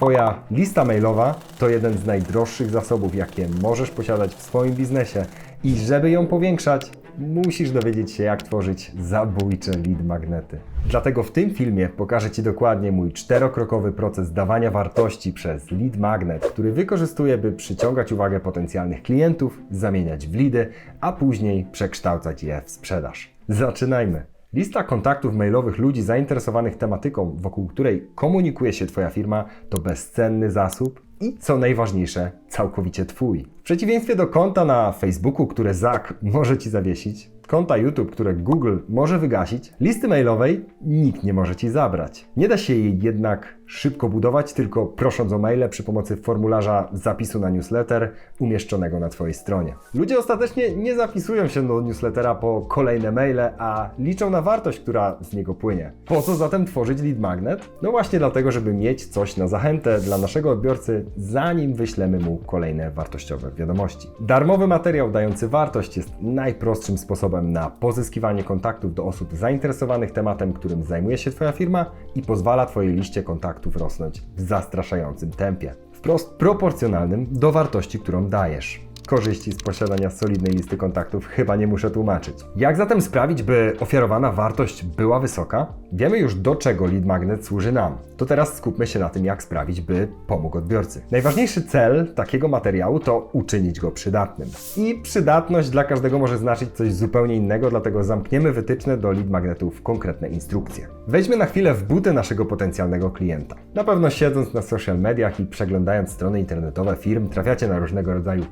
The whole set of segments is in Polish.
Twoja lista mailowa to jeden z najdroższych zasobów, jakie możesz posiadać w swoim biznesie i żeby ją powiększać, musisz dowiedzieć się, jak tworzyć zabójcze lead magnety. Dlatego w tym filmie pokażę Ci dokładnie mój czterokrokowy proces dawania wartości przez lead magnet, który wykorzystuję, by przyciągać uwagę potencjalnych klientów, zamieniać w lidy, a później przekształcać je w sprzedaż. Zaczynajmy! Lista kontaktów mailowych ludzi zainteresowanych tematyką, wokół której komunikuje się Twoja firma, to bezcenny zasób i co najważniejsze, całkowicie Twój. W przeciwieństwie do konta na Facebooku, które Zak może Ci zawiesić, konta YouTube, które Google może wygasić, listy mailowej nikt nie może Ci zabrać. Nie da się jej jednak szybko budować, tylko prosząc o maile przy pomocy formularza zapisu na newsletter umieszczonego na Twojej stronie. Ludzie ostatecznie nie zapisują się do newslettera po kolejne maile, a liczą na wartość, która z niego płynie. Po co zatem tworzyć lead magnet? No właśnie dlatego, żeby mieć coś na zachętę dla naszego odbiorcy, zanim wyślemy mu kolejne wartościowe wiadomości. Darmowy materiał dający wartość jest najprostszym sposobem na pozyskiwanie kontaktów do osób zainteresowanych tematem, którym zajmuje się Twoja firma i pozwala Twojej liście kontaktów rosnąć w zastraszającym tempie. Wprost proporcjonalnym do wartości, którą dajesz. Korzyści z posiadania solidnej listy kontaktów chyba nie muszę tłumaczyć. Jak zatem sprawić, by ofiarowana wartość była wysoka? Wiemy już do czego lead magnet służy nam. To teraz skupmy się na tym, jak sprawić, by pomógł odbiorcy. Najważniejszy cel takiego materiału to uczynić go przydatnym. I przydatność dla każdego może znaczyć coś zupełnie innego, dlatego zamkniemy wytyczne do lead magnetów konkretne instrukcje. Wejdźmy na chwilę w buty naszego potencjalnego klienta. Na pewno siedząc na social mediach i przeglądając strony internetowe firm, trafiacie na różnego rodzaju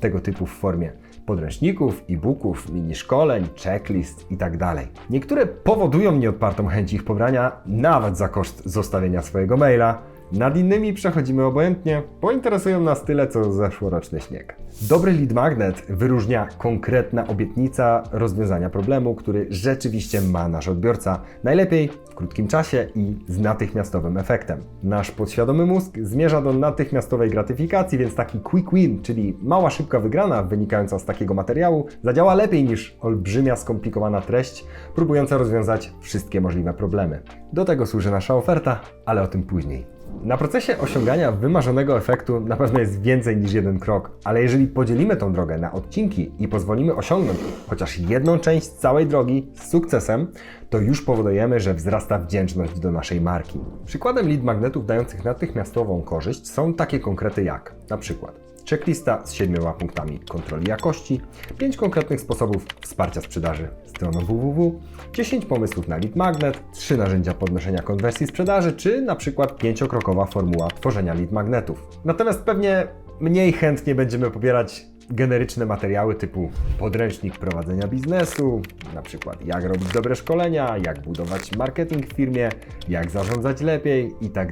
tego typu w formie podręczników, e-booków, mini szkoleń, checklist itd. Niektóre powodują nieodpartą chęć ich pobrania, nawet za koszt zostawienia swojego maila. Nad innymi przechodzimy obojętnie, bo interesują nas tyle co zeszłoroczny śnieg. Dobry lead magnet wyróżnia konkretna obietnica rozwiązania problemu, który rzeczywiście ma nasz odbiorca, najlepiej w krótkim czasie i z natychmiastowym efektem. Nasz podświadomy mózg zmierza do natychmiastowej gratyfikacji, więc taki quick win, czyli mała szybka wygrana wynikająca z takiego materiału, zadziała lepiej niż olbrzymia skomplikowana treść, próbująca rozwiązać wszystkie możliwe problemy. Do tego służy nasza oferta, ale o tym później. Na procesie osiągania wymarzonego efektu na pewno jest więcej niż jeden krok, ale jeżeli podzielimy tą drogę na odcinki i pozwolimy osiągnąć chociaż jedną część całej drogi z sukcesem, to już powodujemy, że wzrasta wdzięczność do naszej marki. Przykładem lead magnetów dających natychmiastową korzyść są takie konkrety jak na przykład checklista z siedmioma punktami kontroli jakości, 5 konkretnych sposobów wsparcia sprzedaży stroną www, 10 pomysłów na lead magnet, 3 narzędzia podnoszenia konwersji sprzedaży, czy na przykład 5-krokowa formuła tworzenia lead magnetów. Natomiast pewnie mniej chętnie będziemy pobierać generyczne materiały typu podręcznik prowadzenia biznesu, na przykład jak robić dobre szkolenia, jak budować marketing w firmie, jak zarządzać lepiej i tak.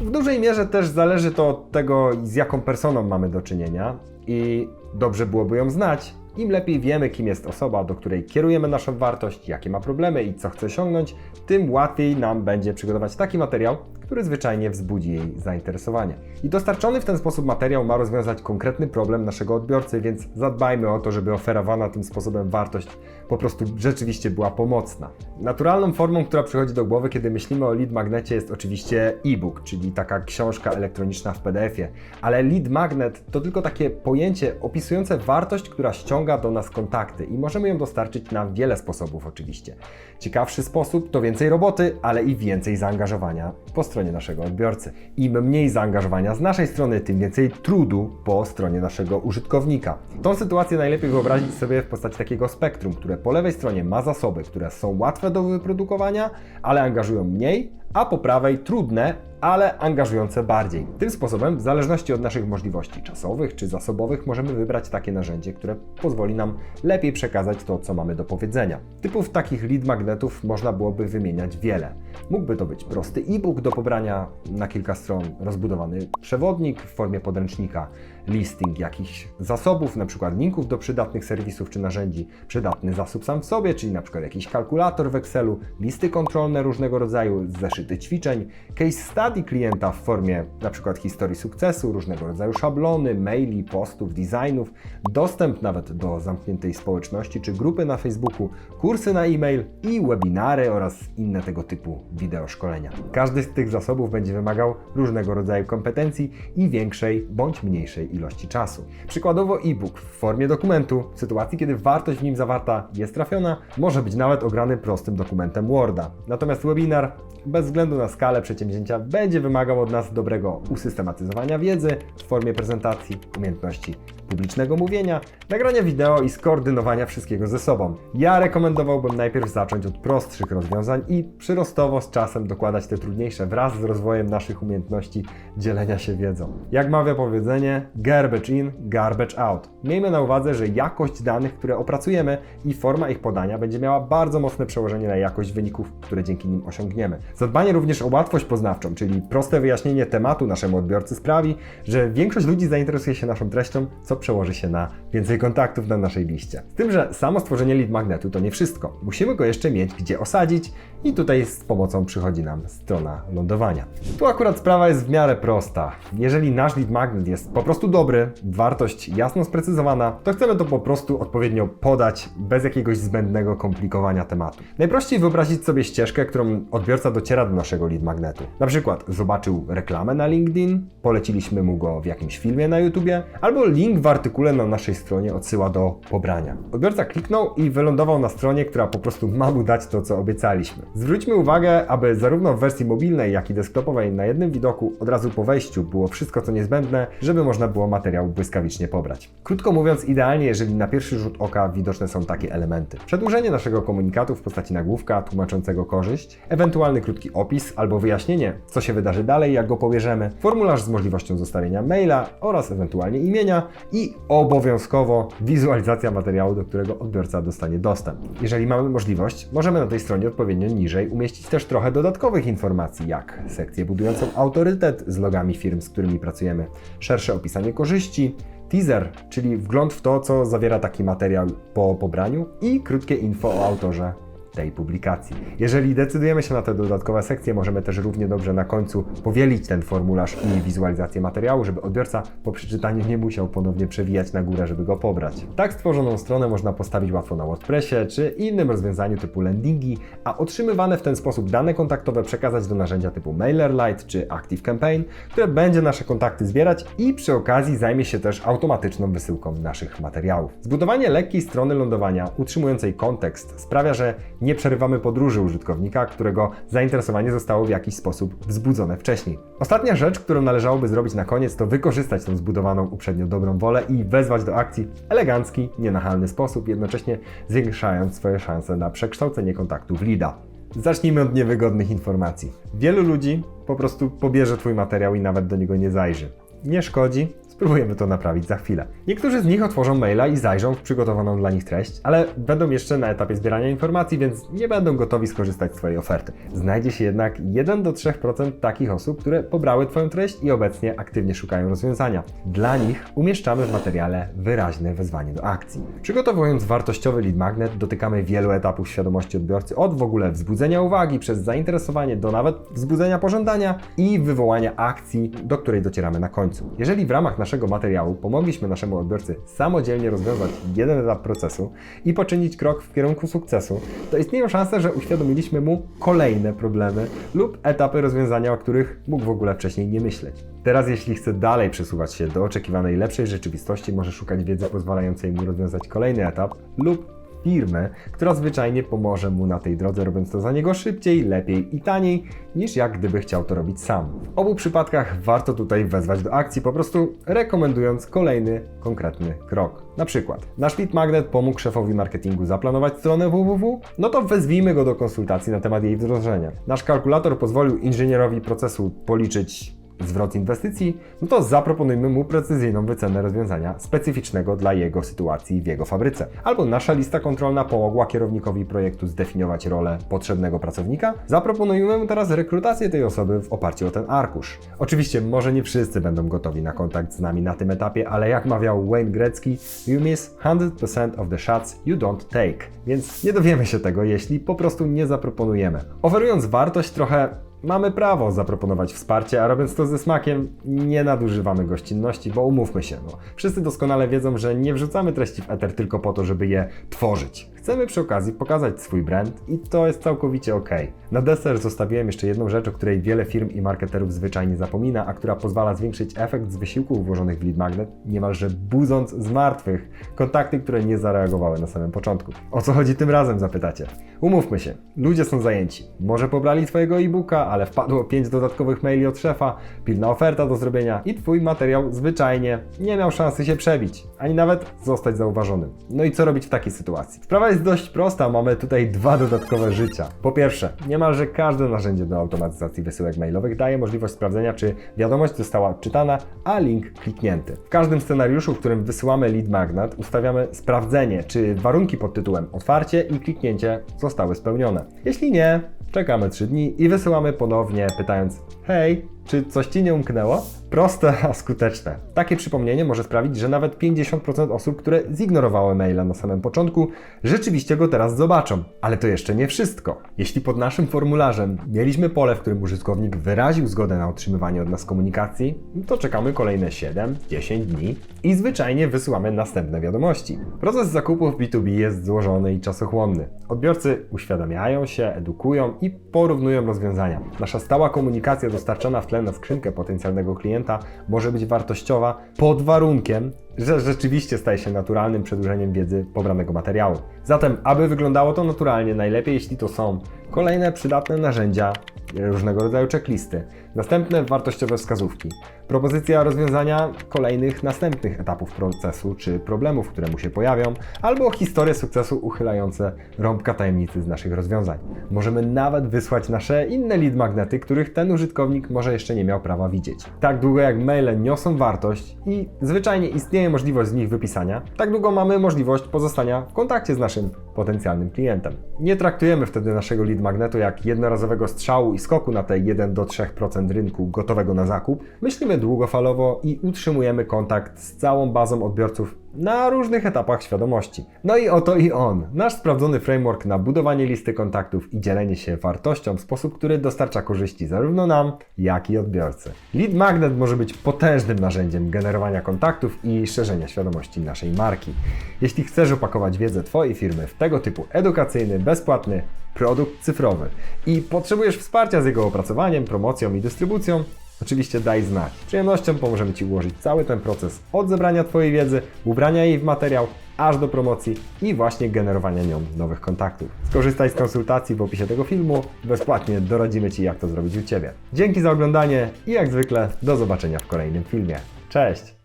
W dużej mierze też zależy to od tego, z jaką personą mamy do czynienia i dobrze byłoby ją znać. Im lepiej wiemy, kim jest osoba, do której kierujemy naszą wartość, jakie ma problemy i co chce osiągnąć, tym łatwiej nam będzie przygotować taki materiał, który zwyczajnie wzbudzi jej zainteresowanie. I dostarczony w ten sposób materiał ma rozwiązać konkretny problem naszego odbiorcy, więc zadbajmy o to, żeby oferowana tym sposobem wartość po prostu rzeczywiście była pomocna. Naturalną formą, która przychodzi do głowy, kiedy myślimy o lead magnecie jest oczywiście e-book, czyli taka książka elektroniczna w PDF-ie, ale lead magnet to tylko takie pojęcie opisujące wartość, która ściąga do nas kontakty i możemy ją dostarczyć na wiele sposobów oczywiście. Ciekawszy sposób to więcej roboty, ale i więcej zaangażowania po stronie naszego odbiorcy. Im mniej zaangażowania z naszej strony, tym więcej trudu po stronie naszego użytkownika. Tą sytuację najlepiej wyobrazić sobie w postaci takiego spektrum, które po lewej stronie ma zasoby, które są łatwe do wyprodukowania, ale angażują mniej, a po prawej trudne, ale angażujące bardziej. Tym sposobem, w zależności od naszych możliwości czasowych czy zasobowych, możemy wybrać takie narzędzie, które pozwoli nam lepiej przekazać to, co mamy do powiedzenia. Typów takich lead magnetów można byłoby wymieniać wiele. Mógłby to być prosty e-book do pobrania na kilka stron, rozbudowany przewodnik w formie podręcznika, listing jakichś zasobów, przykład linków do przydatnych serwisów czy narzędzi, przydatny zasób sam w sobie, czyli przykład jakiś kalkulator w Excelu, listy kontrolne różnego rodzaju, zeszyty ćwiczeń, case study ADI klienta w formie np. historii sukcesu, różnego rodzaju szablony, maili, postów, designów, dostęp nawet do zamkniętej społeczności czy grupy na Facebooku, kursy na e-mail i webinary oraz inne tego typu wideo szkolenia. Każdy z tych zasobów będzie wymagał różnego rodzaju kompetencji i większej bądź mniejszej ilości czasu. Przykładowo e-book w formie dokumentu, w sytuacji kiedy wartość w nim zawarta jest trafiona, może być nawet ograny prostym dokumentem Worda. Natomiast webinar, bez względu na skalę przedsięwzięcia, będzie wymagał od nas dobrego usystematyzowania wiedzy w formie prezentacji, umiejętności publicznego mówienia, nagrania wideo i skoordynowania wszystkiego ze sobą. Ja rekomendowałbym najpierw zacząć od prostszych rozwiązań i przyrostowo z czasem dokładać te trudniejsze wraz z rozwojem naszych umiejętności dzielenia się wiedzą. Jak mawia powiedzenie, garbage in, garbage out. Miejmy na uwadze, że jakość danych, które opracujemy i forma ich podania będzie miała bardzo mocne przełożenie na jakość wyników, które dzięki nim osiągniemy. Zadbanie również o łatwość poznawczą, czyli proste wyjaśnienie tematu naszemu odbiorcy sprawi, że większość ludzi zainteresuje się naszą treścią, co przełoży się na więcej kontaktów na naszej liście. Z tym, że samo stworzenie lead magnetu to nie wszystko. Musimy go jeszcze mieć gdzie osadzić i tutaj z pomocą przychodzi nam strona lądowania. Tu akurat sprawa jest w miarę prosta. Jeżeli nasz lead magnet jest po prostu dobry, wartość jasno sprecyzowana, to chcemy to po prostu odpowiednio podać bez jakiegoś zbędnego komplikowania tematu. Najprościej wyobrazić sobie ścieżkę, którą odbiorca dociera do naszego lead magnetu. Na przykład zobaczył reklamę na LinkedIn, poleciliśmy mu go w jakimś filmie na YouTubie, albo link w artykule na naszej stronie odsyła do pobrania. Odbiorca kliknął i wylądował na stronie, która po prostu ma mu dać to, co obiecaliśmy. Zwróćmy uwagę, aby zarówno w wersji mobilnej, jak i desktopowej na jednym widoku od razu po wejściu było wszystko, co niezbędne, żeby można było materiał błyskawicznie pobrać. Krótko mówiąc, idealnie, jeżeli na pierwszy rzut oka widoczne są takie elementy. Przedłużenie naszego komunikatu w postaci nagłówka tłumaczącego korzyść, ewentualny krótki opis albo wyjaśnienie, co się wydarzy dalej, jak go pobierzemy, formularz z możliwością zostawienia maila oraz ewentualnie imienia i obowiązkowo wizualizacja materiału, do którego odbiorca dostanie dostęp. Jeżeli mamy możliwość, możemy na tej stronie odpowiednio niżej umieścić też trochę dodatkowych informacji, jak sekcję budującą autorytet z logami firm, z którymi pracujemy, szersze opisanie korzyści, teaser, czyli wgląd w to, co zawiera taki materiał po pobraniu i krótkie info o autorze tej publikacji. Jeżeli decydujemy się na te dodatkowe sekcje, możemy też równie dobrze na końcu powielić ten formularz i wizualizację materiału, żeby odbiorca po przeczytaniu nie musiał ponownie przewijać na górę, żeby go pobrać. Tak stworzoną stronę można postawić łatwo na WordPressie czy innym rozwiązaniu typu landingi, a otrzymywane w ten sposób dane kontaktowe przekazać do narzędzia typu MailerLite czy ActiveCampaign, które będzie nasze kontakty zbierać i przy okazji zajmie się też automatyczną wysyłką naszych materiałów. Zbudowanie lekkiej strony lądowania utrzymującej kontekst sprawia, że nie przerywamy podróży użytkownika, którego zainteresowanie zostało w jakiś sposób wzbudzone wcześniej. Ostatnia rzecz, którą należałoby zrobić na koniec, to wykorzystać tą zbudowaną uprzednio dobrą wolę i wezwać do akcji elegancki, nienachalny sposób, jednocześnie zwiększając swoje szanse na przekształcenie kontaktu w lida. Zacznijmy od niewygodnych informacji. Wielu ludzi po prostu pobierze Twój materiał i nawet do niego nie zajrzy. Nie szkodzi, spróbujemy to naprawić za chwilę. Niektórzy z nich otworzą maila i zajrzą w przygotowaną dla nich treść, ale będą jeszcze na etapie zbierania informacji, więc nie będą gotowi skorzystać z Twojej oferty. Znajdzie się jednak 1 do 3% takich osób, które pobrały Twoją treść i obecnie aktywnie szukają rozwiązania. Dla nich umieszczamy w materiale wyraźne wezwanie do akcji. Przygotowując wartościowy lead magnet, dotykamy wielu etapów świadomości odbiorcy, od w ogóle wzbudzenia uwagi przez zainteresowanie do nawet wzbudzenia pożądania i wywołania akcji, do której docieramy na końcu. Jeżeli w ramach naszego materiału pomogliśmy naszemu odbiorcy samodzielnie rozwiązać jeden etap procesu i poczynić krok w kierunku sukcesu, to istnieją szanse, że uświadomiliśmy mu kolejne problemy lub etapy rozwiązania, o których mógł w ogóle wcześniej nie myśleć. Teraz, jeśli chce dalej przesuwać się do oczekiwanej lepszej rzeczywistości, może szukać wiedzy pozwalającej mu rozwiązać kolejny etap lub firmę, która zwyczajnie pomoże mu na tej drodze, robiąc to za niego szybciej, lepiej i taniej, niż jak gdyby chciał to robić sam. W obu przypadkach warto tutaj wezwać do akcji, po prostu rekomendując kolejny, konkretny krok. Na przykład, nasz lead magnet pomógł szefowi marketingu zaplanować stronę www, no to wezwijmy go do konsultacji na temat jej wdrożenia. Nasz kalkulator pozwolił inżynierowi procesu policzyć zwrot inwestycji, no to zaproponujmy mu precyzyjną wycenę rozwiązania specyficznego dla jego sytuacji w jego fabryce. Albo nasza lista kontrolna pomogła kierownikowi projektu zdefiniować rolę potrzebnego pracownika, zaproponujmy mu teraz rekrutację tej osoby w oparciu o ten arkusz. Oczywiście może nie wszyscy będą gotowi na kontakt z nami na tym etapie, ale jak mawiał Wayne Gretzky, you miss 100% of the shots you don't take. Więc nie dowiemy się tego, jeśli po prostu nie zaproponujemy. Oferując wartość trochę mamy prawo zaproponować wsparcie, a robiąc to ze smakiem, nie nadużywamy gościnności, bo umówmy się, no, wszyscy doskonale wiedzą, że nie wrzucamy treści w eter tylko po to, żeby je tworzyć. Chcemy przy okazji pokazać swój brand i to jest całkowicie ok. Na deser zostawiłem jeszcze jedną rzecz, o której wiele firm i marketerów zwyczajnie zapomina, a która pozwala zwiększyć efekt z wysiłków włożonych w lead magnet, niemalże budząc z martwych kontakty, które nie zareagowały na samym początku. O co chodzi tym razem, zapytacie? Umówmy się, ludzie są zajęci. Może pobrali Twojego e-booka, ale wpadło 5 dodatkowych maili od szefa, pilna oferta do zrobienia i Twój materiał zwyczajnie nie miał szansy się przebić, ani nawet zostać zauważonym. No i co robić w takiej sytuacji? Sprawa jest dość prosta, mamy tutaj dwa dodatkowe życia. Po pierwsze, niemalże każde narzędzie do automatyzacji wysyłek mailowych daje możliwość sprawdzenia, czy wiadomość została odczytana, a link kliknięty. W każdym scenariuszu, w którym wysyłamy lead magnet, ustawiamy sprawdzenie, czy warunki pod tytułem otwarcie i kliknięcie zostały spełnione. Jeśli nie, czekamy 3 dni i wysyłamy ponownie, pytając: Hej, czy coś ci nie umknęło? Proste, a skuteczne. Takie przypomnienie może sprawić, że nawet 50% osób, które zignorowały maila na samym początku, rzeczywiście go teraz zobaczą. Ale to jeszcze nie wszystko. Jeśli pod naszym formularzem mieliśmy pole, w którym użytkownik wyraził zgodę na otrzymywanie od nas komunikacji, to czekamy kolejne 7-10 dni i zwyczajnie wysyłamy następne wiadomości. Proces zakupów B2B jest złożony i czasochłonny. Odbiorcy uświadamiają się, edukują i porównują rozwiązania. Nasza stała komunikacja dostarczana w tle na skrzynkę potencjalnego klienta może być wartościowa pod warunkiem, że rzeczywiście staje się naturalnym przedłużeniem wiedzy pobranego materiału. Zatem, aby wyglądało to naturalnie, najlepiej jeśli to są kolejne przydatne narzędzia, różnego rodzaju checklisty, następne wartościowe wskazówki, propozycja rozwiązania kolejnych następnych etapów procesu czy problemów, które mu się pojawią, albo historie sukcesu uchylające rąbka tajemnicy z naszych rozwiązań. Możemy nawet wysłać nasze inne lead magnety, których ten użytkownik może jeszcze nie miał prawa widzieć. Tak długo jak maile niosą wartość i zwyczajnie istnieje możliwość z nich wypisania, tak długo mamy możliwość pozostania w kontakcie z naszym potencjalnym klientem. Nie traktujemy wtedy naszego lead magnetu jak jednorazowego strzału i skoku na te 1 do 3% rynku gotowego na zakup. Myślimy długofalowo i utrzymujemy kontakt z całą bazą odbiorców na różnych etapach świadomości. No i oto i on, nasz sprawdzony framework na budowanie listy kontaktów i dzielenie się wartością w sposób, który dostarcza korzyści zarówno nam, jak i odbiorcy. Lead Magnet może być potężnym narzędziem generowania kontaktów i szerzenia świadomości naszej marki. Jeśli chcesz opakować wiedzę Twojej firmy w tego typu edukacyjny, bezpłatny produkt cyfrowy i potrzebujesz wsparcia z jego opracowaniem, promocją i dystrybucją, Oczywiście daj znać. Z przyjemnością pomożemy Ci ułożyć cały ten proces od zebrania Twojej wiedzy, ubrania jej w materiał, aż do promocji i właśnie generowania nią nowych kontaktów. Skorzystaj z konsultacji w opisie tego filmu. Bezpłatnie doradzimy Ci, jak to zrobić u Ciebie. Dzięki za oglądanie i jak zwykle do zobaczenia w kolejnym filmie. Cześć!